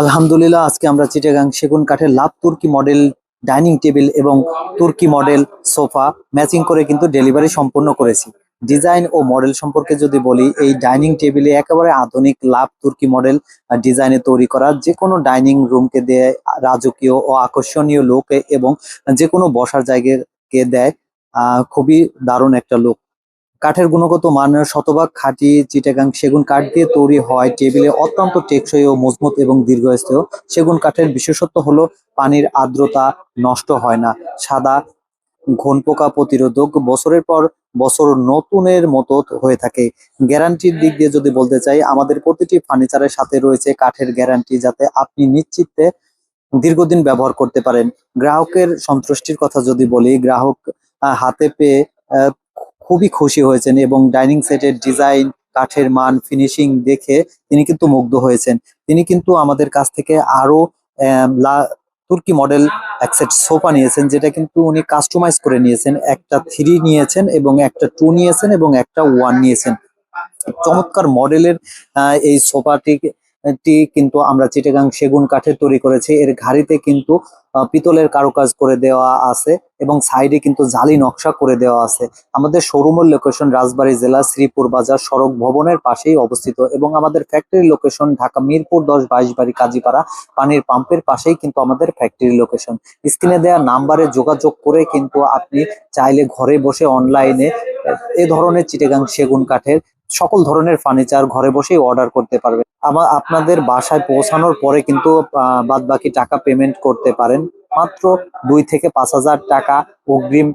আলহামদুলিল্লাহ, আজকে আমরা চিটাগাং সেগুন কাঠের লাভ তুর্কি মডেল ডাইনিং টেবিল এবং তুর্কি মডেল সোফা ম্যাচিং করে কিন্তু ডেলিভারি সম্পন্ন করেছি। ডিজাইন ও মডেল সম্পর্কে যদি বলি, এই ডাইনিং টেবিলে একেবারে আধুনিক লাভ তুর্কি মডেল ডিজাইনে তৈরি করা যে কোনো ডাইনিং রুমকে দেয়, রাজকীয় ও আকর্ষণীয় লোক এবং যে কোনো বসার জায়গাকে দেয় খুবই দারুণ একটা লোক কাঠের গুণগত মান শতভাগ খাঁটি চিটাগাং সেগুন কাঠ দিয়ে তৈরি হয়। টেবিলে অত্যন্ত টেকসই ও মজবুত এবং দীর্ঘস্থায়ী। সেগুন কাঠের বিশেষত্ব হলো, পানির আর্দ্রতা নষ্ট হয় না। সাদা ঘন পোকা প্রতিরোধক বছরের পর বছর নতুনের মতো হয়ে থাকে। গ্যারান্টির দিক দিয়ে যদি বলতে চাই, আমাদের প্রতিটি ফার্নিচারের সাথে রয়েছে কাঠের গ্যারান্টি যাতে আপনি নিশ্চিতে দীর্ঘদিন ব্যবহার করতে পারেন। গ্রাহকের সন্তুষ্টির কথা যদি বলি, গ্রাহক হাতে পেয়ে খুবই খুশি হয়েছেন এবং ডাইনিং সেটের ডিজাইন, কাঠের মান, ফিনিশিং দেখে তিনি কিন্তু মুগ্ধ হয়েছেন। তিনি কিন্তু আমাদের কাছ থেকে আরও তুর্কি মডেল এক সেট সোফা নিয়েছেন যেটা কিন্তু উনি কাস্টমাইজ করে নিয়েছেন। একটা থ্রি নিয়েছেন এবং একটা টু নিয়েছেন এবং একটা ওয়ান নিয়েছেন। চমৎকার মডেলের এই সোফাটি টি কিন্তু আমরা চিটাগাং সেগুন কাঠের তৈরি করেছি। এর ঘাড়িতে কিন্তু পিতলের কারুকাজ করে দেওয়া আছে এবং সাইডে কিন্তু জালি নকশা করে দেওয়া আছে। আমাদের শোরুমের লোকেশন রাজবাড়ী জেলা শ্রীপুর বাজার সড়ক ভবনের পাশেই অবস্থিত এবং আমাদের ফ্যাক্টরি লোকেশন ঢাকা মিরপুর দশ বাইশ বাড়ি কাজীপাড়া পানির পাম্পের পাশেই কিন্তু আমাদের ফ্যাক্টরি লোকেশন স্ক্রিনে দেওয়া নাম্বারে যোগাযোগ করে কিন্তু আপনি চাইলে ঘরে বসে অনলাইনে এ ধরনের চিটেগাং সেগুন কাঠের সকল ধরনের ফার্নিচার ঘরে বসেই অর্ডার করতে পারবেন। আমার আপনাদের বাসায় পৌঁছানোর পরে কিন্তু বাদ বাকি টাকা পেমেন্ট করতে পারেন। মাত্র দুই থেকে পাঁচ হাজার টাকা অগ্রিম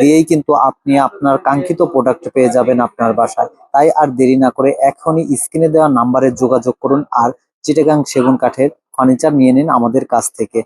দিয়েই কিন্তু আপনি আপনার কাঙ্ক্ষিত প্রোডাক্ট পেয়ে যাবেন আপনার বাসায়। তাই আর দেরি না করে এখনই স্ক্রিনে দেওয়া নাম্বারে যোগাযোগ করুন। আর চিটাগাং সেগুন কাঠের ফার্নিচার নিয়ে নিন আমাদের কাছ থেকে।